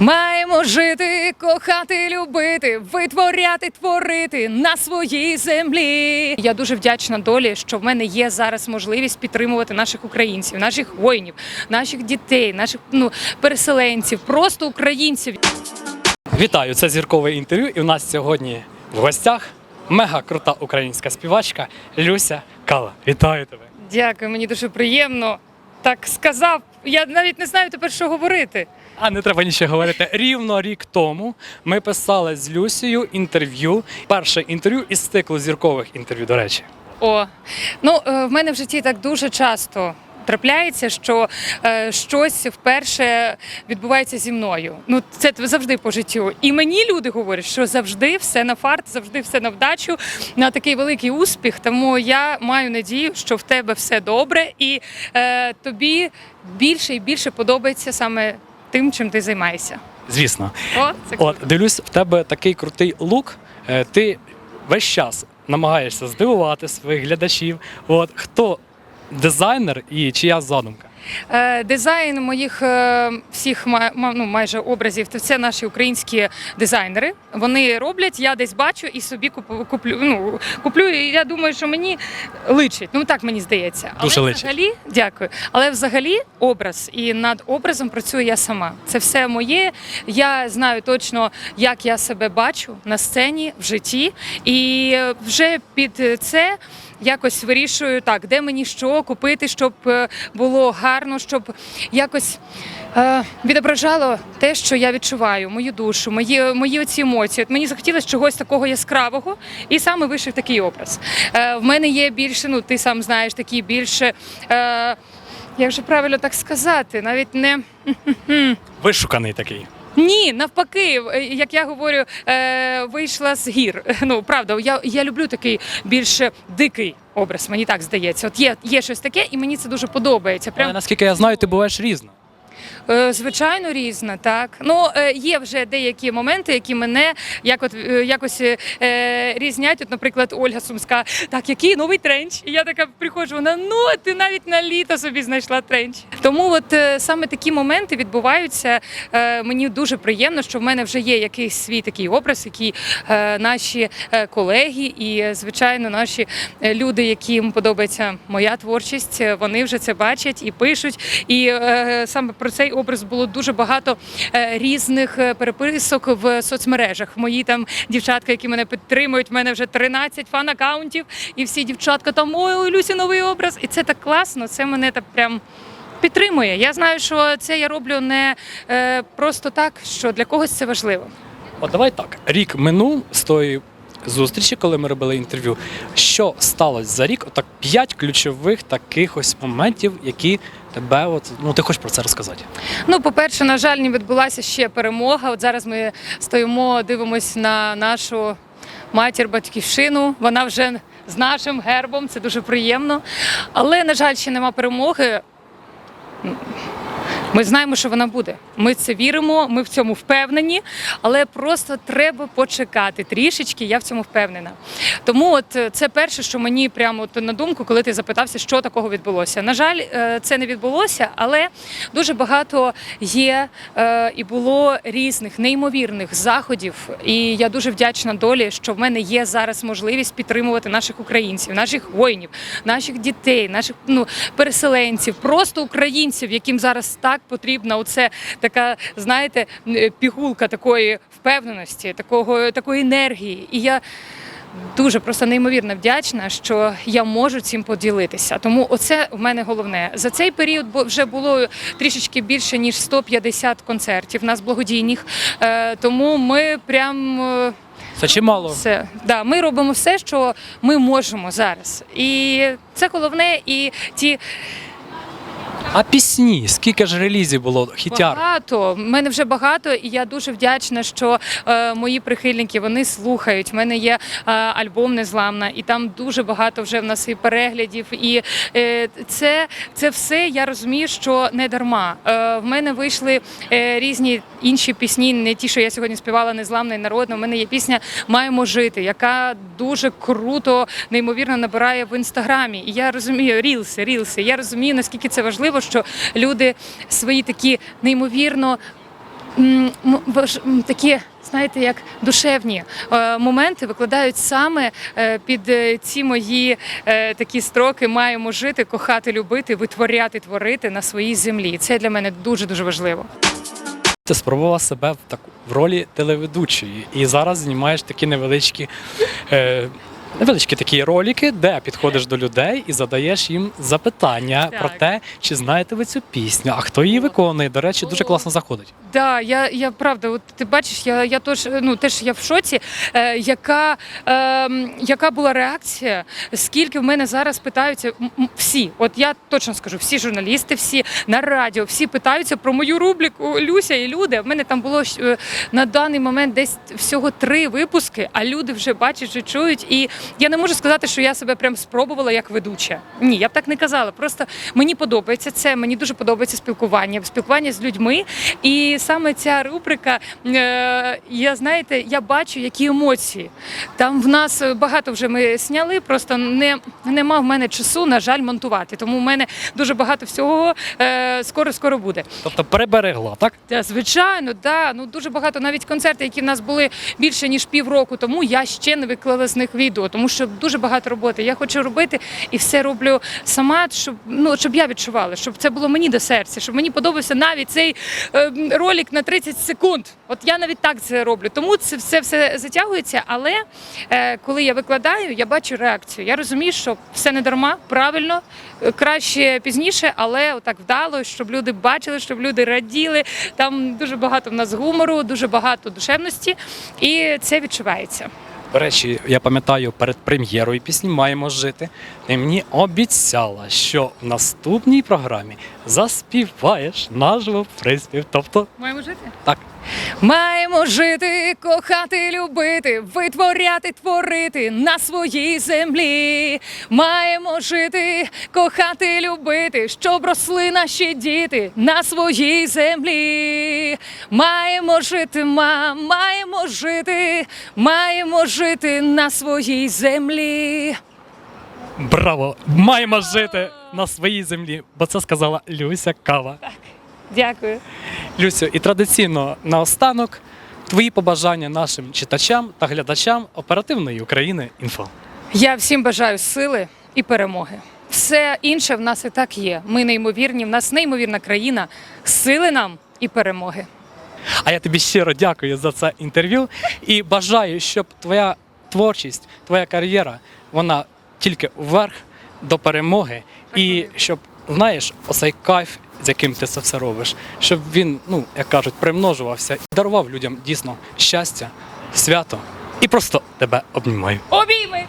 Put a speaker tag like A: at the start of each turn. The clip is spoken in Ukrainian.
A: Маємо жити, кохати, любити, витворяти, творити на своїй землі. Я дуже вдячна долі, що в мене є зараз можливість підтримувати наших українців, наших воїнів, наших дітей, наших ну переселенців, просто українців.
B: Вітаю, це зіркове інтерв'ю. І у нас сьогодні в гостях мега крута українська співачка Люся Кала. Вітаю тебе!
A: Дякую, мені дуже приємно. Так сказав. Я навіть не знаю тепер, що говорити.
B: А не треба нічого говорити. Рівно рік тому ми писали з Люсією інтерв'ю. Перше інтерв'ю із циклу зіркових інтерв'ю, до речі.
A: О, ну е, в мене в житті так дуже часто. Трапляється, що е, щось вперше відбувається зі мною. Ну це завжди по життю. І мені люди говорять, що завжди все на фарт, завжди все на вдачу, на такий великий успіх. Тому я маю надію, що в тебе все добре, і е, тобі більше і більше подобається саме тим, чим ти займаєшся.
B: Звісно.
A: О, це
B: От дивлюсь, в тебе такий крутий лук. Е, Ти весь час намагаєшся здивувати своїх глядачів. От хто дизайнер і чия задумка?
A: Е, Дизайн моїх е, всіх ну, майже образів то це наші українські дизайнери. Вони роблять, я десь бачу і собі куп- куплю. Ну куплю. І я думаю, що мені личить. Ну так мені здається. Але
B: Дуже личить.
A: взагалі, дякую. Але взагалі образ і над образом працюю я сама. Це все моє. Я знаю точно, як я себе бачу на сцені в житті, і вже під це. Якось вирішую так, де мені що купити, щоб е, було гарно, щоб якось е, відображало те, що я відчуваю, мою душу, мої, мої оці емоції. От мені захотілося чогось такого яскравого, і саме вийшов такий образ. Е, в мене є більше, ну ти сам знаєш, такі більше. Е, як же правильно так сказати, навіть не
B: Вишуканий такий.
A: Ні, навпаки, е, як я говорю, е, вийшла з гір. Ну правда, я, я люблю такий більш дикий образ. Мені так здається. От є, є щось таке, і мені це дуже подобається.
B: Але наскільки я знаю, ти буваєш різна.
A: Е, звичайно різна, так. Ну е, є вже деякі моменти, які мене як от е, якось різнять. От, наприклад, Ольга Сумська, так, який новий тренч? І я така приходжу, вона ну ти навіть на літо собі знайшла тренч. Тому от саме такі моменти відбуваються. Мені дуже приємно, що в мене вже є якийсь свій такий образ, який наші колеги і, звичайно, наші люди, яким подобається моя творчість, вони вже це бачать і пишуть. І саме про цей образ було дуже багато е, різних е, переписок в соцмережах. Мої там дівчатка, які мене підтримують, в мене вже 13 фан-акаунтів, і всі дівчатка там ой, Люсі, новий образ. І це так класно. Це мене так прям. Підтримує. Я знаю, що це я роблю не е, просто так, що для когось це важливо.
B: От давай так. Рік минув з тої зустрічі, коли ми робили інтерв'ю. Що сталося за рік? Отак п'ять ключових таких ось моментів, які тебе, от ну ти хочеш про це розказати.
A: Ну, по-перше, на жаль, не відбулася ще перемога. От зараз ми стоїмо, дивимось на нашу матір батьківщину. Вона вже з нашим гербом, це дуже приємно. Але, на жаль, ще нема перемоги. Ми знаємо, що вона буде. Ми це віримо, ми в цьому впевнені, але просто треба почекати трішечки. Я в цьому впевнена. Тому, от е, це перше, що мені прямо от на думку, коли ти запитався, що такого відбулося. На жаль, е, це не відбулося, але дуже багато є е, і було різних неймовірних заходів. І я дуже вдячна долі, що в мене є зараз можливість підтримувати наших українців, наших воїнів, наших дітей, наших ну переселенців, просто українців, яким зараз так потрібна оце така, знаєте, пігулка такої впевненості, такого такої енергії. І я. Дуже просто неймовірно вдячна, що я можу цим поділитися. Тому оце в мене головне. За цей період вже було трішечки більше ніж 150 концертів. Нас благодійних. Е, тому ми прям. е,
B: Це чимало.
A: все. Да, ми робимо все, що ми можемо зараз. І це головне. І ті
B: А пісні, скільки ж релізів було? Хітяр.
A: багато. В мене вже багато, і я дуже вдячна, що е, мої прихильники вони слухають. У мене є е, альбом Незламна, і там дуже багато вже в нас і переглядів. І е, це, це все я розумію, що не дарма. Е, в мене вийшли е, різні інші пісні, не ті, що я сьогодні співала незламна і народна. У мене є пісня Маємо жити, яка дуже круто, неймовірно набирає в інстаграмі. І я розумію, рілси, рілси. Я розумію, наскільки це важливо, що люди свої такі неймовірно такі, знаєте, як душевні е, моменти викладають саме е, під е, ці мої такі строки маємо жити, кохати, любити, витворяти, творити на своїй землі. Це для мене дуже дуже важливо.
B: Ти спробувала себе в таку в ролі телеведучої, і зараз знімаєш такі невеличкі. Е, Невеличкі такі ролики, де підходиш до людей і задаєш їм запитання
A: Так.
B: про те, чи знаєте ви цю пісню, а хто її виконує. До речі, дуже
A: О.
B: класно заходить.
A: Да, я, я правда, от ти бачиш, я, я тож, ну теж я в шоці, е, яка, е, м, яка була реакція, скільки в мене зараз питаються м- м, всі. От я точно скажу, всі журналісти, всі на радіо, всі питаються про мою рубрику Люся і люди. В мене там було е, на даний момент десь всього три випуски, а люди вже бачать, вже чують. І я не можу сказати, що я себе прям спробувала як ведуча. Ні, я б так не казала. Просто мені подобається це. Мені дуже подобається спілкування, спілкування з людьми. І саме ця рубрика, е, я знаєте, я бачу, які емоції. Там в нас багато вже ми сняли, просто не нема в мене часу, на жаль, монтувати. Тому в мене дуже багато всього е, скоро скоро буде.
B: Тобто переберегла, так?
A: Та, звичайно, да. Ну дуже багато навіть концерти, які в нас були більше ніж півроку тому. Я ще не виклала з них відео, тому що дуже багато роботи. Я хочу робити і все роблю сама, щоб ну щоб я відчувала, щоб це було мені до серця, щоб мені подобався навіть цей е, ролик на 30 секунд. От я навіть так це роблю. Тому це все все затягується. Але е, коли я викладаю, я бачу реакцію. Я розумію, що все не дарма, правильно, е, краще пізніше, але отак вдало, щоб люди бачили, щоб люди раділи. Там дуже багато в нас гумору, дуже багато душевності, і це відчувається.
B: До речі, я пам'ятаю, перед прем'єрою пісні маємо жити. Ти мені обіцяла, що в наступній програмі заспіваєш наживо приспів. Тобто,
A: Маємо жити.
B: так,
A: Маємо жити, кохати, любити, витворяти, творити на своїй землі. Маємо жити, кохати, любити, щоб росли наші діти на своїй землі. Маємо жити, ма, маємо жити, маємо жити на своїй землі.
B: браво! Маємо жити на своїй землі, бо це сказала Люся Кава.
A: Дякую.
B: Люсю, і традиційно наостанок твої побажання нашим читачам та глядачам оперативної України інфо.
A: Я всім бажаю сили і перемоги. Все інше в нас і так є. Ми неймовірні, в нас неймовірна країна. Сили нам і перемоги.
B: А я тобі щиро дякую за це інтерв'ю і бажаю, щоб твоя творчість, твоя кар'єра, вона тільки вверх до перемоги, і щоб знаєш, оцей кайф, з яким ти це все робиш, щоб він, ну як кажуть, примножувався і дарував людям дійсно щастя, свято і просто тебе обнімаю.
A: Обійми!